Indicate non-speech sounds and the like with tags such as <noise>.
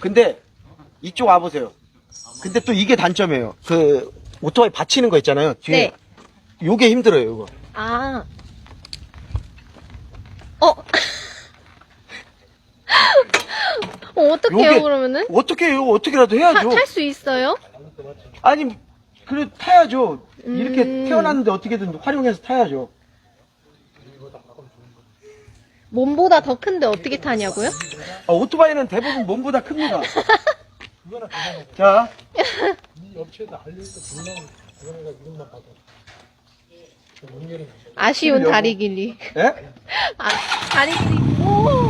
근데 이쪽 와보세요. 근데 또 이게 단점이에요. 그 오토바이 받치는 거 있잖아요. 뒤에. 네. 요게 힘들어요, 이거. 아. 어. <laughs> 어, 어떡해요, 요게- 그러면은? 어떻게 해요? 어떻게라도 해야죠. 탈 수 있어요? 아니, 그래 타야죠. 이렇게 음. 태어났는데 어떻게든 활용해서 타야죠. 몸보다 더 큰데 어떻게 타냐고요? 아, 오토바이는 대부분 몸보다 큽니다. 자, <laughs> 이 업체에다 때 불러면 이름만 받아. 그 아쉬운. 다리 길이. 예? 아, 다리 길이. 오!